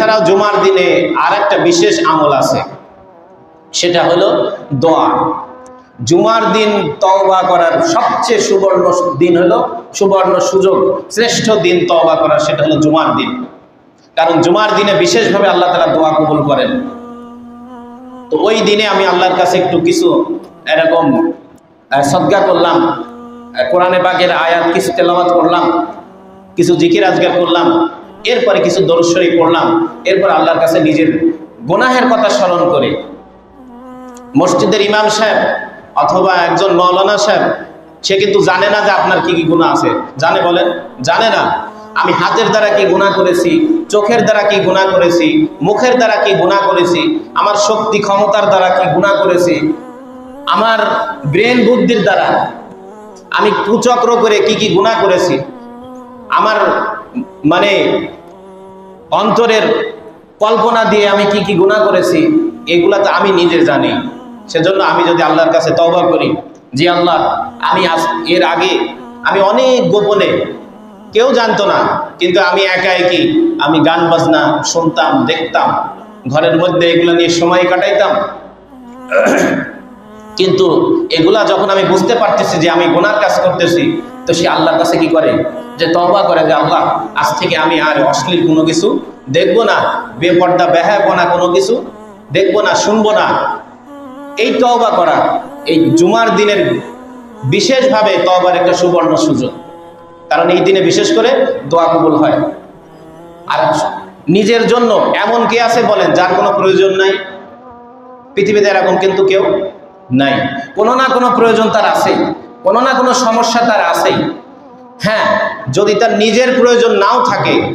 এছাড়াও জুমার দিনে আর একটা বিশেষ আমল আছে। সেটা হলো দোয়া। জুমার দিন তওবা করার সবচেয়ে সুবর্ণ দিন হলো সুবর্ণ সুযোগ, শ্রেষ্ঠ দিন তওবা করার, সেটা হলো জুমার দিন। কারণ জুমার দিনে বিশেষভাবে আল্লাহ তালা দোয়া কবুল করেন। তো ওই দিনে আমি আল্লাহর কাছে একটু কিছু এরকম সদ্গা করলাম কোরআনে পাকের আয়াত কিছু তেলাওয়াত করলাম, কিছু জিকির আজগার করলাম এরপরে কিছু দরশ্বরী পড়লাম। এরপর আল্লাহর কাছে নিজের গুনাহের কথা স্মরণ করে। মসজিদের ইমাম সাহেব অথবা একজন মৌলানা সাহেব, সে কিন্তু জানে না যে আপনার কি কি গুণা আছে। জানে বলেন, জানে না। আমি হাতের দ্বারা কি গুণা করেছি, চোখের দ্বারা কি গুণা করেছি, মুখের দ্বারা কি গুণা করেছি, আমার শক্তি ক্ষমতার দ্বারা কি গুণা করেছি, আমার ব্রেন বুদ্ধির দ্বারা আমি কুচক্র করে কি কি গুণা করেছি, আমার মানে অন্তরের কল্পনা দিয়ে আমি কি কি গুণা করেছি, এগুলা তো আমি নিজে জানি। সেজন্য আমি যদি আল্লাহর কাছে তওবা করি, জি আল্লাহ, আমি এর আগে আমি অনেক গোপনে, কেউ জানতো না, কিন্তু আমি একা একই, আমি গান বাজনা শুনতাম, দেখতাম, ঘরের মধ্যে এগুলো নিয়ে সময় কাটাইতাম। কিন্তু এগুলা যখন আমি বুঝতে পারতেছি যে আমি গুনার কাজ করতেছি তো সে আল্লাহর কাছে কি করে? যে তওবা করে যে আল্লাহ, আজ থেকে আমি আর অশ্লীল কোনো কিছু দেখব না, বেপর্দা না কোনো কিছু দেখব না, শুনব না। এই তওবা করা, এই জুমার দিনের বিশেষভাবে তওবার একটা সুবর্ণ সুযোগ। কারণ এই দিনে বিশেষ করে দোয়া কবুল হয়। আর নিজের জন্য এমন কে আছে বলেন, যার কোনো প্রয়োজন নাই। পৃথিবীতে এরকম কিন্তু কেউ নাই। কোনো না কোনো প্রয়োজন তার আছেই। কোনো না কোনো সমস্যা তার আছেই। হ্যাঁ যদি তার নিজের প্রয়োজন নাও থাকে,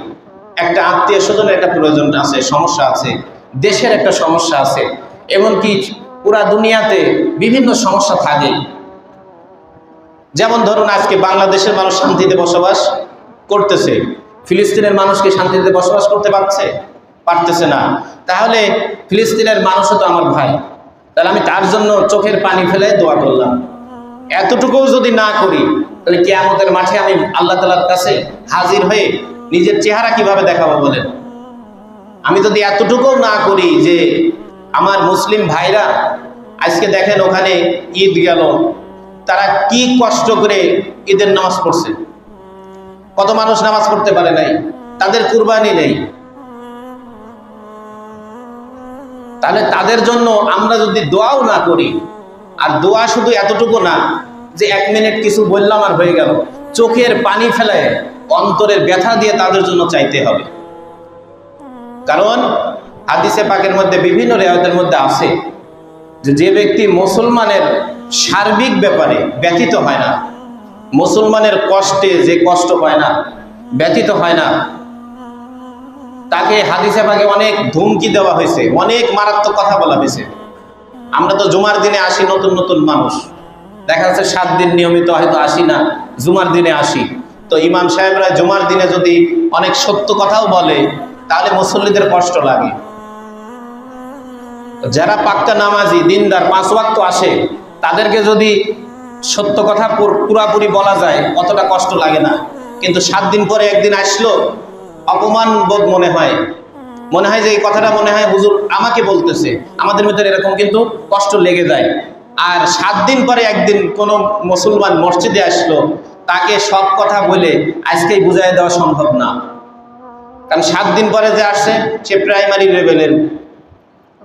একটা আত্মীয় স্বজনের একটা প্রয়োজন আছে, সমস্যা আছে, দেশের একটা সমস্যা আছে, এমনকি পুরা দুনিয়াতে বিভিন্ন সমস্যা থাকে। যেমন ধরুন আজকে বাংলাদেশের মানুষ শান্তিতে বসবাস করতেছে, ফিলিস্তিনের মানুষ কি শান্তিতে বসবাস করতে পারছে? পারতেছে না। তাহলে ফিলিস্তিনের মানুষও তো আমার ভাই। তাহলে আমি তার জন্য চোখের পানি ফেলে দোয়া করলাম। এতটুকুও যদি না করি, তাহলে কেয়ামতের মাঠে আমি আল্লাহ তালার কাছে হাজির হয়ে নিজের চেহারা কীভাবে দেখাবো বলেন? আমি যদি এতটুকুও না করি যে আমার মুসলিম ভাইরা আজকে দেখেন ওখানে ঈদ গেল, তারা কি কষ্ট করে ঈদের নামাজ পড়ছে? কত মানুষ নামাজ পড়তে পারে নাই, তাদের কুরবানি নেই। তাহলে তাদের জন্য আমরা যদি দোয়াও না করি আর দোয়া শুধু এতটুকু না, যে এক মিনিট কিছু বললাম আর হয়ে গেল। চোখের পানি ফেলে অন্তরের ব্যথা দিয়ে তাদের জন্য চাইতে হবে। কারণ হাদিসে পাকের মধ্যে বিভিন্ন রেওয়াতের মধ্যে আছে যে যে ব্যক্তি মুসলমানের সার্বিক ব্যাপারে ব্যতীত হয় না, মুসলমানের কষ্টে যে কষ্ট হয় না ব্যতীত হয় না, তাকে হাদিসে পাকে অনেক ধুমকি দেওয়া হয়েছে, অনেক মারাত্মক কথা বলা হয়েছে। আমরা তো জুমার দিনে আসি নতুন নতুন মানুষ। দেখা যাচ্ছে সাত দিন নিয়মিত হয়তো আসি না, জুমার দিনে আসি। তো ইমাম সাহেবরা জুমার দিনে যদি অনেক সত্য কথাও বলে, তাহলে মুসল্লিদের কষ্ট লাগে। যারা পাক্কা নামাজি, দিনদার, পাঁচ ওয়াক্ত আসে, তাদেরকে যদি সত্য কথা পুর- পুরাপুরি বলা যায়, অতটা কষ্ট লাগে না। কিন্তু সাত দিন পরে একদিন আসলো অপমান বোধ মনে হয়। মনে হয় যে এই কথাটা মনে হয় হুজুর আমাকে বলতেছে। আমাদের ভিতরে এরকম কিন্তু কষ্ট লেগে যায়। আর সাত দিন পরে একদিন কোন মুসলমান মসজিদে আসলো, তাকে সব কথা বলে আজকেই বুঝাই দেওয়া সম্ভব না। কারণ সাত দিন পরে যে আসে, সে প্রাইমারি লেভেলের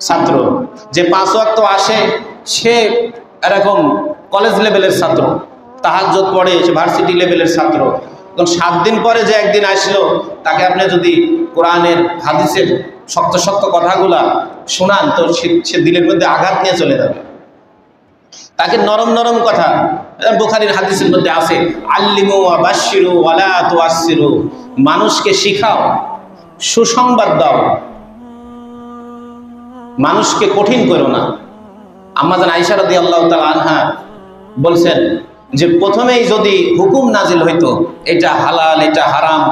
ছাত্র। যে পাঁচ ওয়াক্ত আসে, সে এরকম কলেজ লেভেলের ছাত্র। তাহাজ্জত পড়ে, সে ভার্সিটি লেভেলের ছাত্র। তখন সাত দিন পরে যে একদিন আসলো, তাকে আপনি যদি কোরআনের হাদিসের শক্ত শক্ত কথাগুলা শোনান, তো সে- দিলের মধ্যে আঘাত নিয়ে চলে যাবে। তাকে নরম নরম কথা বুখারির হাদিসের মধ্যে আছে, আল্লিমু আবাসিরু ওয়ালা তুয়াসিরু মানুষকে শিখাও, সুসংবাদ দাও। মানুষকে কঠিন করো না। আমাদের আইসা রাদি আল্লাহ তালা আনহা বলছেন যে প্রথমেই যদি হুকুম নাজিল হইতো, এটা হালাল, এটা হারাম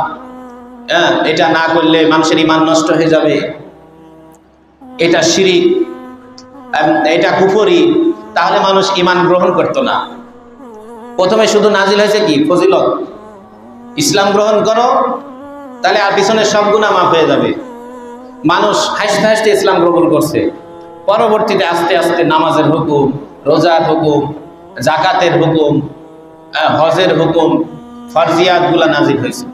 হ্যাঁ এটা না করলে মানুষের ইমান নষ্ট হয়ে যাবে। এটা শিরিক এটা কুফরি, তাহলে মানুষ ইমান গ্রহণ করতো না। প্রথমে শুধু নাজিল হয়েছে কি? ফজিলত। ইসলাম গ্রহণ করো, তাহলে আর পিছনের সব গুণা মাফ হয়ে যাবে। মানুষ হাসতে হাসতে ইসলাম গ্রহণ করছে। পরবর্তীতে আস্তে আস্তে নামাজের হুকুম, রোজার হুকুম জাকাতের হুকুম হজের হুকুম ফরজিয়াতগুলা নাজির হয়েছে।